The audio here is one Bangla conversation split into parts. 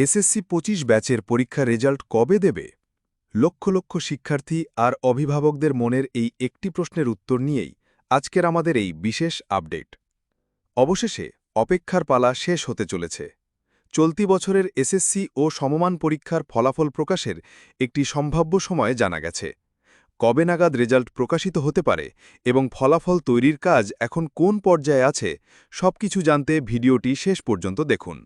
এসএসসি পঁচিশ ব্যাচের পরীক্ষা রেজাল্ট কবে দেবে? লক্ষ লক্ষ শিক্ষার্থী আর অভিভাবকদের মনের এই একটি প্রশ্নের উত্তর নিয়েই আজকের আমাদের এই বিশেষ আপডেট। অবশেষে অপেক্ষার পালা শেষ হতে চলেছে। চলতি বছরের এসএসসি ও সমমান পরীক্ষার ফলাফল প্রকাশের একটি সম্ভাব্য সময় জানা গেছে। কবে নাগাদ রেজাল্ট প্রকাশিত হতে পারে এবং ফলাফল তৈরির কাজ এখন কোন পর্যায়ে আছে সবকিছু জানতে ভিডিওটি শেষ পর্যন্ত দেখুন।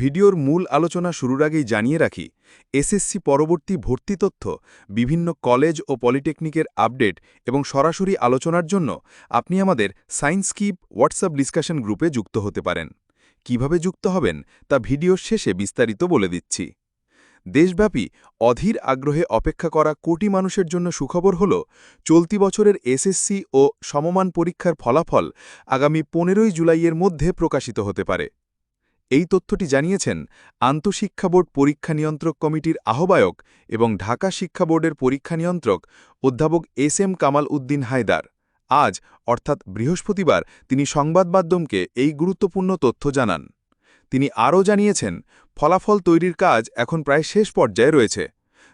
ভিডিওর মূল আলোচনা শুরুর আগেই জানিয়ে রাখি, এসএসসি পরবর্তী ভর্তি তথ্য, বিভিন্ন কলেজ ও পলিটেকনিকের আপডেট এবং সরাসরি আলোচনার জন্য আপনি আমাদের সায়েন্স কিপ হোয়াটসঅ্যাপ ডিসকাশন গ্রুপে যুক্ত হতে পারেন। কীভাবে যুক্ত হবেন তা ভিডিওর শেষে বিস্তারিত বলে দিচ্ছি। দেশব্যাপী অধীর আগ্রহে অপেক্ষা করা কোটি মানুষের জন্য সুখবর হল, চলতি বছরের এসএসসি ও সমমান পরীক্ষার ফলাফল আগামী পনেরোই জুলাইয়ের মধ্যে প্রকাশিত হতে পারে। এই তথ্যটি জানিয়েছেন আন্তঃশিক্ষা বোর্ড পরীক্ষা নিয়ন্ত্রক কমিটির আহ্বায়ক এবং ঢাকা শিক্ষা বোর্ডের পরীক্ষা নিয়ন্ত্রক অধ্যাপক এস এম কামাল উদ্দিন হায়দার। আজ, অর্থাৎ বৃহস্পতিবার, তিনি সংবাদ মাধ্যমকে এই গুরুত্বপূর্ণ তথ্য জানান। তিনি আরও জানিয়েছেন, ফলাফল তৈরির কাজ এখন প্রায় শেষ পর্যায়ে রয়েছে।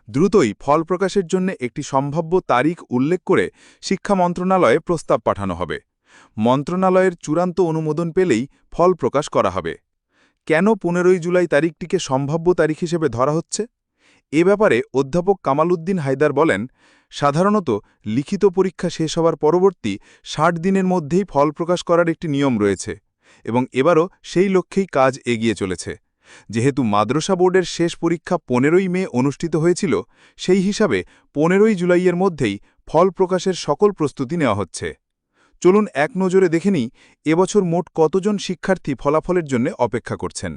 দ্রুতই ফল প্রকাশের জন্য একটি সম্ভাব্য তারিখ উল্লেখ করে শিক্ষা মন্ত্রণালয়ে প্রস্তাব পাঠানো হবে। মন্ত্রণালয়ের চূড়ান্ত অনুমোদন পেলেই ফল প্রকাশ করা হবে। কেন পনেরোই জুলাই তারিখটিকে সম্ভাব্য তারিখ হিসেবে ধরা হচ্ছে? এ ব্যাপারে অধ্যাপক কামালউদ্দিন হায়দার বলেন, সাধারণত লিখিত পরীক্ষা শেষ হওয়ার পরবর্তী ষাট দিনের মধ্যেই ফল প্রকাশ করার একটি নিয়ম রয়েছে এবং এবারও সেই লক্ষ্যেই কাজ এগিয়ে চলেছে। যেহেতু মাদ্রাসা বোর্ডের শেষ পরীক্ষা পনেরোই মে অনুষ্ঠিত হয়েছিল, সেই হিসাবে পনেরোই জুলাইয়ের মধ্যেই ফল প্রকাশের সকল প্রস্তুতি নেওয়া হচ্ছে। চলুন এক নজরে দেখে নিই এবছর মোট কতজন শিক্ষার্থী ফলাফলের জন্য অপেক্ষা করছেন।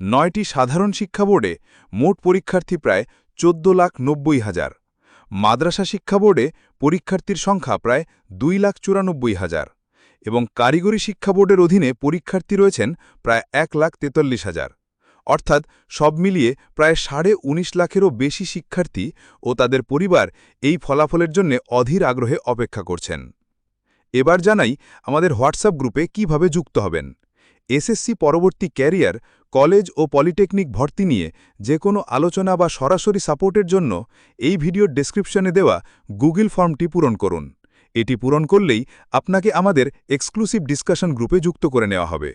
নয়টি সাধারণ শিক্ষা বোর্ডে মোট পরীক্ষার্থী প্রায় চোদ্দ লাখ নব্বই হাজার। মাদ্রাসা শিক্ষা বোর্ডে পরীক্ষার্থীর সংখ্যা প্রায় দুই লাখ চুরানব্বই হাজার। এবং কারিগরি শিক্ষা বোর্ডের অধীনে পরীক্ষার্থী রয়েছেন প্রায় এক লাখ তেতাল্লিশ হাজার। অর্থাৎ সব মিলিয়ে প্রায় সাড়ে উনিশ লাখেরও বেশি শিক্ষার্থী ও তাদের পরিবার এই ফলাফলের জন্য অধীর আগ্রহে অপেক্ষা করছেন। এবার জানাই আমাদের হোয়াটসঅ্যাপ গ্রুপে কীভাবে যুক্ত হবেন। এসএসসি পরবর্তী ক্যারিয়ার, কলেজ ও পলিটেকনিক ভর্তি নিয়ে যে কোনো আলোচনা বা সরাসরি সাপোর্টের জন্য এই ভিডিওর ডেসক্রিপশনে দেওয়া গুগল ফর্মটি পূরণ করুন। এটি পূরণ করলেই আপনাকে আমাদের এক্সক্লুসিভ ডিসকাশন গ্রুপে যুক্ত করে নেওয়া হবে।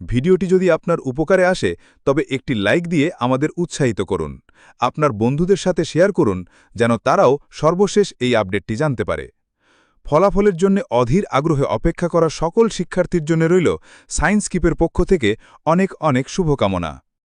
ভিডিওটি যদি আপনার উপকারে আসে, তবে একটি লাইক দিয়ে আমাদের উৎসাহিত করুন। আপনার বন্ধুদের সাথে শেয়ার করুন, যেন তারাও সর্বশেষ এই আপডেটটি জানতে পারে। ফলাফলের জন্য অধীর আগ্রহে অপেক্ষা করা সকল শিক্ষার্থীর জন্য রইল সায়েন্স কিপের পক্ষ থেকে অনেক অনেক শুভকামনা।